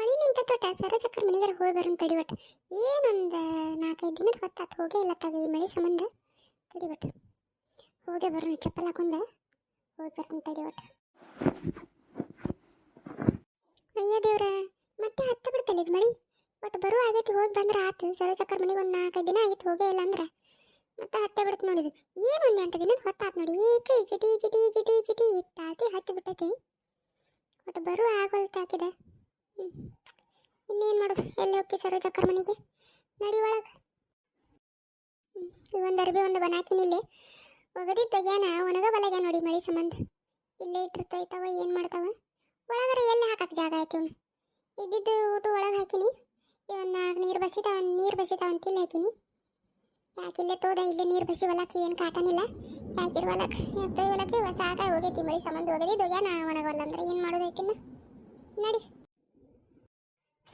ಮಳಿ ನಿಂತ ತೋಟ ಸರೋಜಕ್ಕರ ಮನೆಗಾರ ಹೋಗಿ ಬರೋಣ ತಡಿವಟ್ ಏನೊಂದು ನಾಲ್ಕೈದು ದಿನದ ಹೊತ್ತಾತು ಹೋಗೇ ಇಲ್ಲ ತಗ ಈ ಮಳೆ ಸಂಬಂಧ. ತಡಿವಟ್ ಹೋಗೇ ಬರೋಣ ಚಪ್ಪಲ್ ಹಾಕೊಂಡ. ಹೋಗಿ ಬರೋಣ ತಡಿವಟ್ ಅಯ್ಯೋ ದೇವ್ರ, ಮತ್ತೆ ಹತ್ತ ಬಿಡ್ತಲ್ಲ ಇದು ಮಳಿ? ಒಟ್ಟು ಬರೋ ಆಗೈತಿ, ಹೋಗಿ ಬಂದ್ರೆ ಆತು. ಸರೋಜಕ್ಕರ ಮನೆಗೆ ಒಂದು ನಾಲ್ಕೈದು ದಿನ ಆಗೈತಿ, ಹೋಗೇ ಇಲ್ಲ ಅಂದ್ರೆ. ಮತ್ತೆ ಹತ್ತೆ ಬಿಡುತ್ತೆ ನೋಡಿದು ಏನು ಒಂದು ಎಂಟು ದಿನದ ಹೊತ್ತಾತು ನೋಡಿ. ಏಕ ಜಿಟಿ ಜಿಟಿ ಜಿಟಿ ಜಿಟಿ ಇತ್ತಾತಿ ಹತ್ತಿ ಬಿಟ್ಟೈತಿ? ಒಟ್ಟು ಬರೋ ಆಗೋಲ್ತು ಹಾಕಿದೆ ಹ್ಞೂ ಇನ್ನೇನು ಮಾಡೋದು? ಎಲ್ಲಿ ಹೋಗಿ ಸರೋಜಕ್ಕರ ಮನೆಗೆ? ನಡಿ ಒಳಗೆ. ಒಂದು ಅರ್ಬಿ, ಒಂದು ಬನಾಕಿನ ಇಲ್ಲಿ. ಒಗದಿ ತೆಗ್ಯಾನ ಒಣಗ ಬಲಗ ನೋಡಿ ಮಳಿ ಸಂಬಂಧ. ಇಲ್ಲೇ ಇಟ್ಟಿರ್ತಾಯ್ತಾವ ಏನು ಮಾಡ್ತಾವ? ಒಳಗರ ಎಲ್ಲಿ ಹಾಕಕ್ಕೆ ಜಾಗ ಆಯ್ತು ಅವನು ಇದ್ದಿದ್ದು ಊಟ ಒಳಗೆ ಹಾಕಿನಿ. ಇವನ್ನ ನೀರು ಬಸಿತಾವ ನೀರು ಬಸಿತಾವ ಅಂತ ಇಲ್ಲಿ ಹಾಕಿನಿ. ಯಾಕೆ ಇಲ್ಲೇ ತೋದ? ಇಲ್ಲಿ ನೀರು ಬಸಿ ಹೊಲಕ್ಕೆ ಏನು ಕಾಟನಿಲ್ಲ ಯಾಕಿರ್ ಹೊಲಕ್ಕೆ ಎತ್ತೈ ಹೊಸ ಸಾಕ ಹೋಗೈತಿ ಮಳಿ ಸಂಬಂಧ. ಒಗದಿ ಹೋಗ್ಯಾನ ಒಣಗವಲ್ಲ ಅಂದ್ರೆ ಏನು ಮಾಡೋದೈತಿನ್ನ ನಡಿ.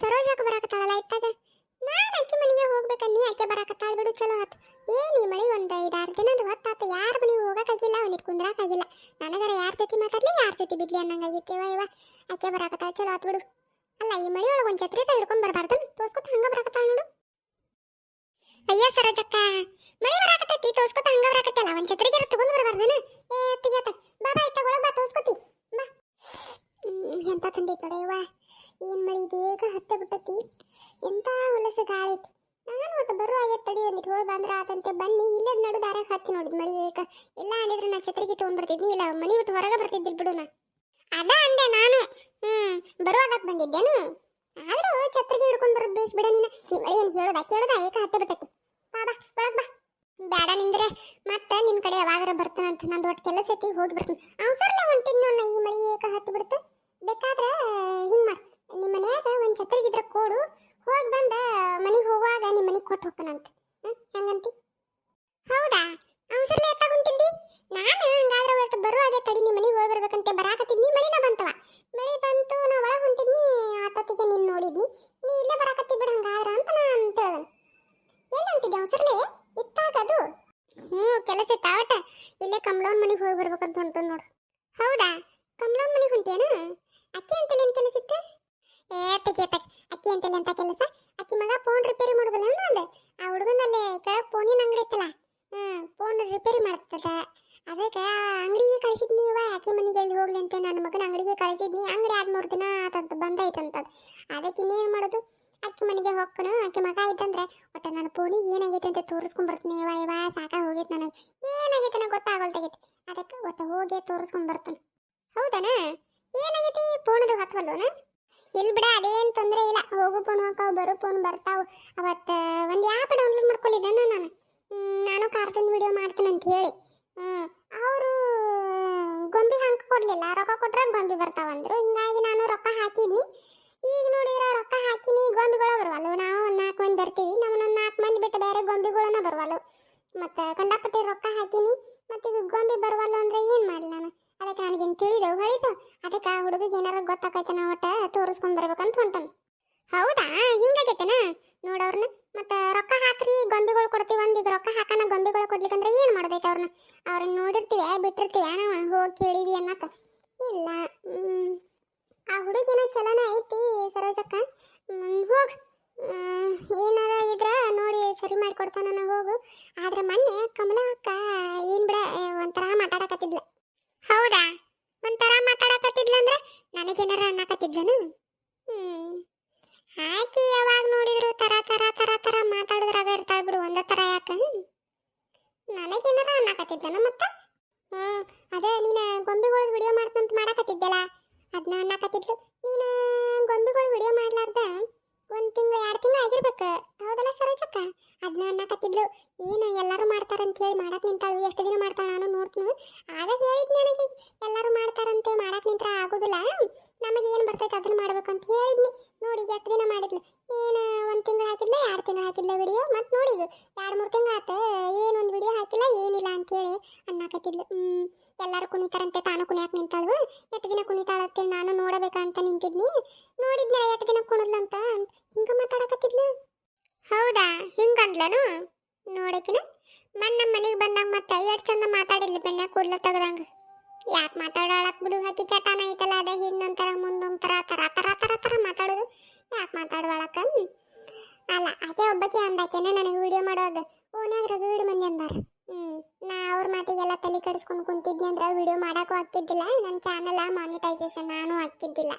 ಸರೋಜಾಕ ಬರಾಕತ್ತಾಳಲ್ಲ ಇತ್ತಾಗ? ನಾನು ಅಕ್ಕಿ ಮನೆಗೆ ಹೋಗ್ಬೇಕ ನೀ ಆಕೆ ಬರಾಕತ್ತಾಳ ಬಿಡು, ಚಲೋ ಆತು. ಏನ್ ಈ ಮಳಿ ಒಂದು ಐದಾರು ದಿನದ ಹೊತ್ತಾತ, ಯಾರ ಮನೆಗೆ ಹೋಗಕ್ಕಾಗಿಲ್ಲ ಒಂದಿಟ್ಟು ಕುಂದ್ರಾಕಾಗಿಲ್ಲ. ನನಗರ ಯಾರ ಜೊತೆ ಮಾತಾಡ್ಲಿ, ಯಾರ ಜೊತೆ ಬಿಡ್ಲಿ ಅನ್ನಂಗಾಗಿತ್ತೇವ ಇವ. ಆಕೆ ಬರಾಕತ್ತಾಳ, ಚಲೋ ಆತ್ ಬಿಡು. ಅಲ್ಲ, ಈ ಮಳೆ ಒಳಗೆ ಒಂದು ಛತ್ರಿ ಹಿಡ್ಕೊಂಡ್ ಬರಬಾರ್ದು. ತೋರ್ಸ್ಕೊತ ಹಂಗ ಬರಾಕತ್ತಾಳ ನೋಡು. ಅಯ್ಯ, ಸರೋಜಕ್ಕ, ಮಳೆ ಬರಾಕತ್ತೈತಿ ತೋರ್ಸ್ಕೊತ ಹಂಗ ಬರಾಕತ್ತಲ್ಲ, ಒಂದು ಛತ್ರಿಗೆ ತಗೊಂಡ್ ಬರಬಾರ್ದೇನ? ಏ ತೆಗಿಯತ್ತ ಬಾ ಬಾ ಇತ್ತ ಒಳಗೆ ಬಾ ತೋರ್ಸ್ಕೊತಿ ಬಾ ಹ್ಮ್, ಎಂತ ತಂದೆ ಕಡೆಯವ್ವ ಏನ್ ಮಳಿ ಬೇಗ ಹತ್ತೆ ಬಿಟ್ಟತಿ ಎಂತ ಹೊಲಸ ಗಾಳಿ ಐತಿ ನಾನು ಒಟ್ಟು ಬರೋ ಆಗೈತೆ ತಡಿ ಒಂದಿಟ್ಟು ಹೋಗಿ ಬಂದ್ರ ಆತಂತೆ ಬನ್ನಿ ಇಲ್ಲೇ ನಡು ದಾರ್ಯಾಗ ಹತ್ತಿ ನೋಡಿದ್ ಮಳಿ ಏಕ ಇಲ್ಲ ಅಂದಿದ್ರೆ ನಾ ಬರ್ತಿದ್ನಿ ಇಲ್ಲ, ಮನಿ ಬಿಟ್ಟು ಹೊರಗೆ ಬರ್ತಿದ್ದಿಲ್ ಬಿಡು ನಾ. ಅದ ಅಂದೆ ನಾನು. ಹ್ಮ್, ಬರುವಾಗ ಬಂದಿದ್ದೇನು? ಆದ್ರೂ ಛತ್ರಿಗೆ ಹಿಡ್ಕೊಂಡ್ ಬರೋದ್ ಬೇಸ್ ಬಿಡ ನೀನ. ಈ ಮಳಿ ಏನ್ ಹೇಳೋದ? ಕೇಳೋದ? ಏಕ ಹತ್ತೆ ಬಿಟ್ಟತಿ. ಬಾ ಬಾ, ಒಳಗ್ ಬಾ. ಬೇಡ ನಿಂದ್ರೆ. ಮತ್ತೆ ನಿನ್ ಕಡೆ ಯಾವಾಗಾರ ಬರ್ತಾನಂತ ನಂದು ಒಟ್ಟು ಕೆಲಸ ಐತಿ, ಹೋಗಿ ಬರ್ತೀನಿ. ಅವಸರಲ್ಲ ಹೊಂಟಿದ್ನು ಈ ಮಳಿ ಏಕ ಹತ್ತು ಬಿಡ್ತು. ಬೇಕಾದ್ರೆ ಹಿಂಗ್ ಮಾಡ್. ನಿಮ್ಮ ಮನ್ಯಾಗ ಒಂದ್ ಛತ್ರಿಗಿದ್ರ ಕೋಡು. ಹೋಗಿ ಬಂದ ಮನೆಗೆ ಹೋಗುವಾಗ ನಿಮ್ಮ ಮನೆಗೆ ಕೊಟ್ಟು ಹೋಗ್ತಾನಂತ. ಹೆಂಗಂತಿ? ಹೌದಾ? ಅವಸರಲ್ಲ ಎತ್ತಾಗುಂಟಿದ್ದಿ ನಾನು ಹಂಗಾದ್ರೆ ಒಟ್ಟು ಬರುವಾಗೆ ತಡಿ ನಿಮ್ಮ ಮನೆಗೆ ಹೋಗಿ ಬರ್ಬೇಕಂತೆ ಬರಾಕತ್ತಿದ್ನಿ ಮಳಿನ ಬಂತವ ಮಳಿ ಬಂತು ನಾ ಒಳಗೆ ಹೊಂಟಿದ್ನಿ ಆಟೋತಿಗೆ ನೀನು ನೋಡಿದ್ನಿ ನೀ ಇಲ್ಲೇ ಬರಾಕತ್ತಿ ಬಿಡು ಹಂಗಾದ್ರೆ ಅಂತ ನಾ ಅಂತ ಎಲ್ಲಿ ಹೊಂಟಿದ್ದೆ ಅವಸರಲೆ ಇತ್ತಾಗ ಅದು ಹ್ಞೂ ಕೆಲಸ ತಾವಟ ಇಲ್ಲೇ ಕಮಲೋನ್ ಮನೆಗೆ ಹೋಗಿ ಬರ್ಬೇಕಂತ ಹೊಂಟು ನೋಡು. ಹೌದಾ? ಕಮಲೋನ್ ಮನೆಗೆ ಹೊಂಟೇನು ಅಕ್ಕಿ ಅಂತಲ್ಲಿ ಏನು ಕೆಲಸ ಇತ್ತು? ಏ ತೆಗೆ ಅಕ್ಕಿ ಅಂತಲ್ಲಿ ಅಂತ ಕೆಲಸ? ಅಕ್ಕಿ ಮಗ ಫೋನ್ ರಿಪೇರಿ ಮಾಡೋದಲ್ಲ ಅಂದ ಆ ಹುಡುಗನಲ್ಲಿ ಕೆಳಗೆ ಫೋನಿನ ಅಂಗಡಿ ಇತ್ತಲ್ಲ? ಹ್ಞೂ ಫೋನ್ ರಿಪೇರಿ ಮಾಡ್ತದ. ಅದಕ್ಕೆ ಅಂಗಡಿಗೆ ಕಳಿಸಿದ್ನಿ ಇವ ಅಕ್ಕಿ ಮನೆಗೆ ಎಲ್ಲಿ ಹೋಗ್ಲಿ ಅಂತ ನನ್ನ ಮಗನ ಅಂಗಡಿಗೆ ಕಳಿಸಿದ್ನಿ. ಅಂಗಡಿ ಆದ ಮೂರು ದಿನ ಆತಂತ ಅಂತ ಅದಕ್ಕೆ ಇನ್ನೇನು ಮಾಡೋದು? ಅಕ್ಕಿ ಮನೆಗೆ ಹೋಗ್ಕನು ಅಕ್ಕಿ ಮಗ ಇದ್ದಂದ್ರೆ ಒಟ್ಟ ನನ್ನ ಪೋನಿ ಏನಾಗೈತೆ ಅಂತ ತೋರಿಸ್ಕೊಂಡ್ ಬರ್ತೀನಿ. ಇವ ಇವ ಸಾಕ ಹೋಗೈತೆ ನನಗೆ. ಏನಾಗೈತೆ ನನಗೆ ಗೊತ್ತಾಗೋಲ್ತಾಗೈತೆ ಅದಕ್ಕೆ ಒಟ್ಟ ಹೋಗಿ ತೋರಿಸ್ಕೊಂಡ್ ಬರ್ತಾನೆ. ಹೌದನ? ಏನಾಗೈತಿ ಫೋನದು ಹತ್ವಲ್ಲೋನ? ಇಲ್ಲಿ ಬಿಡ, ಅದೇನು ತೊಂದರೆ ಇಲ್ಲ. ಹೋಗು ಫೋನ್ ಹಾಕಾವು ಬರೋ ಫೋನ್ ಬರ್ತಾವು. ಅವತ್ತು ಒಂದು ಆ್ಯಪ್ ಡೌನ್ಲೋಡ್ ಮಾಡ್ಕೊಳ್ಳಿಲ್ಲ ನಾನು. ನಾನು ಕಾರ್ಟೂನ್ ವಿಡಿಯೋ ಮಾಡ್ತೀನಿ ಅಂತ ಹೇಳಿ. ಅವರು ಗೊಂಬೆ ಹಂಗೆ ಕೊಡಲಿಲ್ಲ. ರೊಕ್ಕ ಕೊಟ್ರೆ ಗೊಂಬೆ ಬರ್ತಾವಂದ್ರು. ಹಿಂಗಾಗಿ ನಾನು ರೊಕ್ಕ ಹಾಕಿದ್ನಿ ಈಗ ನೋಡಿದ್ರೆ ರೊಕ್ಕ ಹಾಕಿನಿ ಗೊಂಬೆಗಳು ಬರವಲ್ಲು ನಾವು ಒಂದು ನಾಲ್ಕು ಮಂದಿ ಬರ್ತೀವಿ ನಮ್ಮನ್ನೊಂದು ನಾಲ್ಕು ಮಂದಿ ಬಿಟ್ಟು ಬೇರೆ ಗೊಂಬೆಗಳನ್ನ ಬರ್ವಾಲು ಮತ್ತು ಕಂಡಪಟ್ಟಿ ರೊಕ್ಕ ಹಾಕಿನಿ, ಮತ್ತು ಈಗ ಗೊಂಬೆ ಬರವಲ್ಲು ಅಂದ್ರೆ ಏನು ಮಾಡಲಿ ನಾನು? ಅದಕ್ಕೆ ನನಗೇನು ತಿಳಿದು ಹೊಳಿತು ಅದಕ್ಕೆ ಆ ಹುಡುಗಿಗೆ ಏನಾರ ಗೊತ್ತಾಕೈತೆ ನಾವು ಒಟ್ಟ ತೋರಿಸ್ಕೊಂಡ್ ಬರ್ಬೇಕಂತ ಹೊಂಟನು. ಹೌದಾ? ಹಿಂಗಾಗೈತೆನ? ನೋಡವ್ರನ್ನ ಮತ್ತೆ ರೊಕ್ಕ ಹಾಕ್ರಿ ಗೊಂಬೆಗಳು ಕೊಡ್ತೀವಿ ಒಂದ್ ಈಗ ರೊಕ್ಕ ಹಾಕನ ಗೊಂಬೆಗಳು ಕೊಡ್ಲಿಕ್ಕಂದ್ರೆ ಏನು ಮಾಡೋದೈತೆ ಅವ್ರನ್ನ ಅವ್ರನ್ನ ನೋಡಿರ್ತೀವಿ ಬಿಟ್ಟಿರ್ತೀವಿ ನಾವು ಹೋಗಿ ಕೇಳಿವಿ ಅನ್ನಕ ಇಲ್ಲ ಹ್ಮ್. ಆ ಹುಡುಗಿನ ಚಲನ ಐತಿ ಸರೋಜಕ್ಕ ಹ್ಮ್, ಹೋಗ್ ಹ್ಮ್, ಏನಾರ ಇದ್ರ ನೋಡಿ ಸರಿ ಮಾಡಿಕೊಡ್ತಾನ ಹೋಗು. ಆದ್ರೆ ಮೊನ್ನೆ ಕಮಲಾ ಅಕ್ಕ ಏನ್ ಬಿಡ ಒಂಥರ ಮಾತಾಡಕತ್ತಿದ್ಲ. ಹೌದಾ? ಒಂಥರ ಮಾತಾಡಕತ್ತಿದ್ಲಂದ್ರೆ ನನಗೇನಾರ ಅನ್ನಕತ್ತಿದ್ಲನು? ಹ್ಮ್. ಆಕಿ ಯಾವಾಗ ನೋಡಿದ್ರು ತರ ತರ ತರ ತರ ಮಾತಾಡಿದ್ರಾಗ ಇರ್ತಾಳ ಬಿಡು, ಒಂದ ತರ ಯಾಕ? ನನಗೇನಾರ ಅನ್ನಕತ್ತಿದ್ಲನ ಮತ್ತ? ಹ್ಮ್. ಅದೇ ನೀನ ಗೊಂಬೆಗಳ ವಿಡಿಯೋ ಮಾಡ್ತಂತ ಮಾಡಕತ್ತಿದ್ದಲ್ಲ? ಅದನ್ನ ಅನ್ನಕತ್ತಿದ್ಲು. ನೀನ ಗೊಂಬೆಗಳ ವಿಡಿಯೋ ಮಾಡ್ಲಾರ್ದ? ಒಂದ್ ತಿಂಗಳು, ಎರಡು ತಿಂಗಳು ಆಗಿರ್ಬೇಕು. ಹೌದಲ್ಲ ಸರೋಜಕ್ಕ? ಅದನ್ನ ಅನ್ನಕತ್ತಿದ್ಲು ಏನು, ಎಲ್ಲರೂ ಮಾಡ್ತಾರಂತ ಹೇಳಿ ಮಾಡಕ್ ನಿಂತಾಳು. ಎಷ್ಟು ದಿನ ಮಾಡ್ತಾಳ ನಾನು ನೋಡ್ತೀನಿ. ಆಗ ಹೇಳಿದ್ ನನಗೆ, ಎಲ್ಲರೂ ಮಾಡ್ತಾರಂತೆ, ಮಾಡಕ್ ನಿಂತ್ರ ಆಗೋದಿಲ್ಲ. ನಮಗೆ ಏನು ಬರ್ತೈತೆ ಅದನ್ನ ಮಾಡ್ಬೇಕಂತ ಹೇಳಿದ್ನಿ. ನೋಡಿ, ಈಗ ಎಷ್ಟು ದಿನ ಮಾಡಿದ್ಲು? ಏನು, ಒಂದು ತಿಂಗಳು ಹಾಕಿದ್ಲ, ಎರಡು ತಿಂಗಳು ಹಾಕಿದ್ಲ ವಿಡಿಯೋ ಮತ್ತೆ ನೋಡಿ ಇದು ಎರಡು ಮೂರು ತಿಂಗಳು ಆತ, ಏನು ಒಂದು ವಿಡಿಯೋ ಹಾಕಿಲ್ಲ, ಏನಿಲ್ಲ ಅಂತೇಳಿ ಅನ್ನಕತ್ತಿದ್ಲು ಎಲ್ಲರೂ ಕುಣಿತಾರಂತೆ, ತಾನು ಕುಣಿಯಾಕ್ ನಿಂತಾಳು. ಎಷ್ಟು ದಿನ ಕುಣಿತಾಳಂತೇಳಿ ನಾನು ನೋಡಬೇಕಂತ ನಿಂತಿದ್ನಿ. ನೋಡಿದ್ನಲ್ಲ, ಎಷ್ಟು ದಿನ ಕುಣದ್ಲಂತ ಹಿಂಗೆ ಮಾತಾಡಕತ್ತಿದ್ಲು. ಹೌದಾ? ಹಿಂಗಂದ್ಲನು? ನೋಡಕಿನ? ಮನ್ ನಮ್ಮ ಮನೆಗೆ ಬಂದಾಗ ಮತ್ತೆ ಎಷ್ಟು ಚಂದ ಮಾತಾಡಿಲ್ಲ ಬೆನ್ನ ಕೂದಲ ತೆಗ್ದಂಗ. ಯಾಕೆ ಮಾತಾಡಾಳಕ್ ಬಿಡು ಹಾಕಿ ಚಟಾನ ಐತಲ್ಲ, ಅದ ಹಿಂದೊಂಥರ, ಮುಂದೊಂಥರ, ಥರ ಥರ ಥರ ಥರ ಮಾತಾಡೋದು. ಯಾಕೆ ಮಾತಾಡೋಳಕ್ಕ ಅಲ್ಲ, ಆಕೆ ಒಬ್ಬಕ್ಕೆ ಅಂದಾಕೆನ ನನಗೆ ವಿಡಿಯೋ ಮಾಡೋದು. ಓನ್ಯಾಗ ರಘುವೀಡ್ ಮಂದಿ ಅಂದಾರ. ಹ್ಞೂ ನಾ ಅವ್ರ ಮಾತಿಗೆಲ್ಲ ತಲೆ ಕೆಡಿಸ್ಕೊಂಡು ಕುಂತಿದ್ನಿ ಅಂದ್ರೆ ವಿಡಿಯೋ ಮಾಡಕ್ಕೂ ಹಾಕಿದ್ದಿಲ್ಲ ನನ್ನ ಚಾನಲ ಮಾನಿಟೈಸೇಷನ್ ನಾನು ಹಾಕಿದ್ದಿಲ್ಲ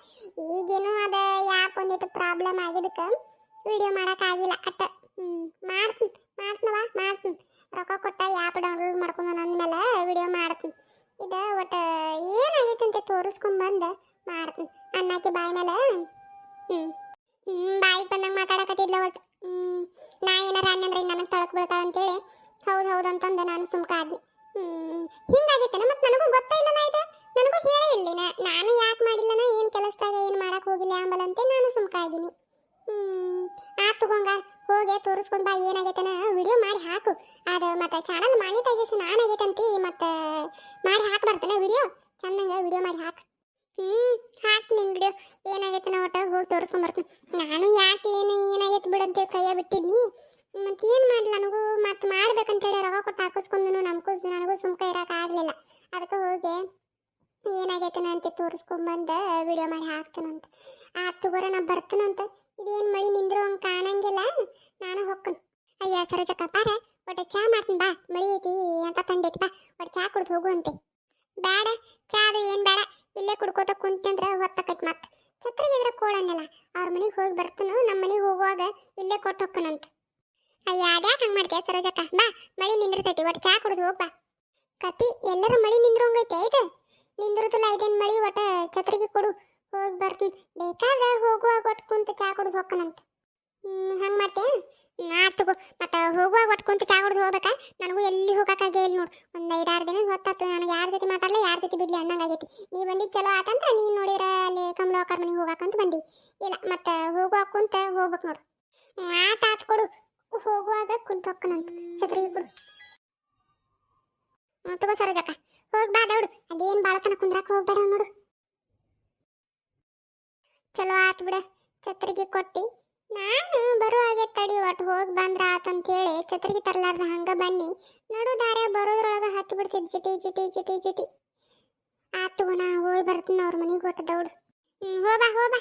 ಈಗೇನು ಅದ ಯಾಕೆ ಒಂದಿಟ್ಟು ಪ್ರಾಬ್ಲಮ್ ಆಗಿದ್ದಕ್ಕೆ ವಿಡಿಯೋ ಮಾಡೋಕ್ಕಾಗಿಲ್ಲ. ಅಟ್ಟ ಹ್ಞೂ ಮಾಡ್ತೀನಿ ಮಾಡ್ತೀನವ ಮಾಡ್ತೀನಿ. ರೊಕ್ಕ ಕೊಟ್ಟ ಆ್ಯಪ್ ಡೌನ್ಲೋಡ್ ಮಾಡ್ಕೊಂಡು ಅಂದಮೇಲೆ ವಿಡಿಯೋ ಮಾಡ್ತೀನಿ. ಇದು ಒಟ್ಟು ಏನಾಗೈತೆ ಅಂತ ತೋರಿಸ್ಕೊಂಬಂದು ಮಾಡ್ತೀನಿ. ಅನ್ನಕ್ಕೆ ಬಾಯಿ ಮೇಲೆ ಹ್ಞೂ ಹ್ಞೂ ಬಾಯಿಗೆ ಬಂದಂಗೆ ಮಾತಾಡಕತ್ತಿದ್ಲ ಒಟ್ಟು ನಾ ಏನಾರ ಅನ್ನಂದ್ರೆ ನನಗೆ ತೊಳಕ್ ಬೀಳ್ತಾಳೆ ಅಂತೇಳಿ, ಹೌದು ಹೌದು ಅಂತಂದು ನಾನು ಸುಮ್ಕಾದ್ನಿ ಹ್ಞೂ ಹಿಂಗಾಗೈತೆ, ಮತ್ತೆ ನನಗೂ ಗೊತ್ತಾಯಿಲ್ಲಲ್ಲ ಇದು. ನನಗೂ ಹೇಳೇ ಇಲ್ಲಿನ. ನಾನು ಯಾಕೆ ಏನು ಕೆಲಸದಾಗ ಏನು ಮಾಡಕ್ಕೆ ಹೋಗಿಲ್ಲ ಅಂಬಲಂತೆ ನಾನು ಸುಮ್ಕಾಗಿನಿ ಹ್ಮ್ ಆ ತಗೊಂಗ ಹೋಗಿ ತೋರಿಸ್ಕೊಂಡ್ ಬಾ, ಏನಾಗೈತನ? ವಿಡಿಯೋ ಮಾಡಿ ಹಾಕು. ಅದು ಮತ್ತೆ ಚಾನಲ್ ಮಾನಿಟೈಸೇಷನ್ ಆನ್ ಆಗೈತಂತಿ, ಮತ್ತೆ ಮಾಡಿ ಹಾಕ್ ಬರ್ತೇನೆ ವಿಡಿಯೋ? ಚಂದಂಗ ವಿಡಿಯೋ ಮಾಡಿ ಹಾಕು. ಹ್ಮ್, ಹಾಕ್ ನಿನ್ ವಿಡಿಯೋ. ಏನಾಗೈತೆ ನಾ ಒಟ್ಟ ಹೋಗಿ ತೋರಿಸ್ಕೊಂಡ್ ಬರ್ತೀನಿ. ನಾನು ಯಾಕೆ ಏನು ಏನಾಗೈತೆ ಬಿಡಂತೇಳಿ ಕೈಯ ಬಿಟ್ಟಿದ್ನಿ. ಮತ್ತೆ ಏನು ಮಾಡಲಿ ನನಗೂ? ಮತ್ತೆ ಮಾಡ್ಬೇಕಂತೇಳಿ ರೊಕ್ಕ ಕೊಟ್ಟು ಹಾಕಿಸ್ಕೊಂಡು ನಮಗೂ. ನನಗೂ ಸುಮ್ಕ ಇರಕ್ಕೆ ಆಗಲಿಲ್ಲ. ಅದಕ್ಕೆ ಹೋಗಿ ಏನಾಗೈತೆ ಅಂತ ತೋರಿಸ್ಕೊಂಬಂದ ವಿಡಿಯೋ ಮಾಡಿ ಹಾಕ್ತಾನಂತ. ಆ ತಗೋರ ನಾ ಬರ್ತೇನಂತ. ಇದೇನು ಮಳಿ ನಿಂದ್ರು ಹಂಗೆ ಕಾಣಂಗಿಲ್ಲ. ನಾನು ಹೊಕ್ಕನ್ ಅಯ್ಯ, ಸರೋಜಕ್ಕ, ಪಾರ, ಒಟ್ಟ ಚಾ ಮಾಡ್ತೀನಿ ಬಾ. ಮಳಿ ಐತಿ ಅಂತ ತಂದೈತಿ ಬಾ. ಒಟ್ಟು ಚಾ ಕುಡ್ದು ಹೋಗು ಅಂತೆ. ಬೇಡ ಚಾ ಅದು ಏನು ಬೇಡ ಇಲ್ಲೇ ಕುಡ್ಕೋತ ಕುಂತಂದ್ರೆ ಹೊತ್ತಕೈತಿ ಮತ್ತೆ ಛತ್ರಿಗಿದ್ರೆ ಕೋಡನ್ನಲ್ಲ ಅವ್ರ ಮನೆಗೆ ಹೋಗಿ ಬರ್ತಾನು ನಮ್ಮ ಮನೆಗೆ ಹೋಗುವಾಗ ಇಲ್ಲೇ ಕೊಟ್ಟು ಹೊಕ್ಕನಂತ. ಅಯ್ಯ, ಅದ್ಯಾಕೆ ಹಂಗೆ ಮಾಡ್ತೀಯ ಸರೋಜಕ್ಕ? ಬಾ, ಮಳಿ ನಿಂದಿರ್ತೈತಿ. ಒಟ್ಟು ಚಾ ಕುಡ್ದು ಹೋಗ ಬಾ. ಕತಿ, ಎಲ್ಲರೂ ಮಳಿ ನಿಂದ್ರಂಗೈತೆ ಇದು ನಿಂದ್ರದಿಲ್ಲ, ಇದೇನು ಮಳಿ ಒಟ್ಟ ಛತ್ರಿಗೆ ಕೊಡು. ಹೋಗಿ ಬರ್ತೀನಿ. ಬೇಕಾದ್ರೆ ಹೋಗುವಾಗ ಒಟ್ಟು ಕುಂತ ಚಾ ಕುಡ್ದು ಹೋಗ್ಕನಂತ. ಹಂಗೆ ಮಾಡ್ತೀಯ? ನಾ ತಗೋ. ಮತ್ತೆ ಹೋಗುವಾಗ ಒಟ್ಟು ಕುಂತ ಚಾ ಕುಡ್ದು ಹೋಗ್ಬೇಕಾ? ನನಗೂ ಎಲ್ಲಿ ಹೋಗಕ್ಕಾಗೇ ಇಲ್ಲ ನೋಡು. ಒಂದು ಐದಾರು ದಿನ ಹೊತ್ತಾತು. ನನಗೆ ಯಾರ ಜೊತೆ ಮಾತಾಡಲಿ ಯಾರ ಜೊತೆ ಬಿಡ್ಲಿ ಅನ್ನಂಗಾಗೈತಿ ನೀ ಬಂದಿದ್ದು ಚಲೋ ಆತಂದ್ರೆ ನೀನು ನೋಡಿದ್ರೆ ಅಲ್ಲಿ ಕಮಲವಾಕರ್ ಮನೆಗೆ ಹೋಗಾಕಂತ ಬಂದಿ. ಇಲ್ಲ, ಮತ್ತೆ ಹೋಗುವಾಗ ಕುಂತ ಹೋಗ್ಬೇಕು ನೋಡು. ಹ್ಞೂ ಆತ ಕೊಡು. ಹೋಗುವಾಗ ಕುಂತ ಹೋಗ್ಕನಂತ. ಛತ್ರಿಗೆ ಕೊಡು. ತಗೋ ಸರೋಜಕ್ಕ. ಹೋಗಿ ಬಾ ದೌಡು. ಅದೇನು ಭಾಳ ತನಕ ಕುಂದ್ರಕ್ಕೆ ಹೋಗ್ಬೇಡ ನೋಡು. ಬಿಡ, ಛತ್ರಿಗೆ ಕೊಟ್ಟಿ. ನಾನು ಬರೋ ಹಾಗೆ ತಡಿ, ಒಟ್ಟು ಹೋಗಿ ಬಂದ್ರ ಆತಂತೇಳಿ ಛತ್ರಿಗೆ ತರಲಾರ್ದ ಹಂಗ ಬನ್ನಿ. ನಡು ದಾರೆ, ಬರೋದ್ರೊಳಗೆ ಹತ್ತು ಬಿಡ್ತಿದ್ ಜಿಟಿ ಜಿಟಿ ಜಿಟಿ ಜಿಟಿ. ಆತು ನಾ ಹೋಗಿ ಬರ್ತೀನಿ ಅವ್ರ ಮನೆಗೆ ಒಟ್ಟು ದೌಡು. ಹ್ಞೂ ಹೋಬಾ ಹೋಬಾ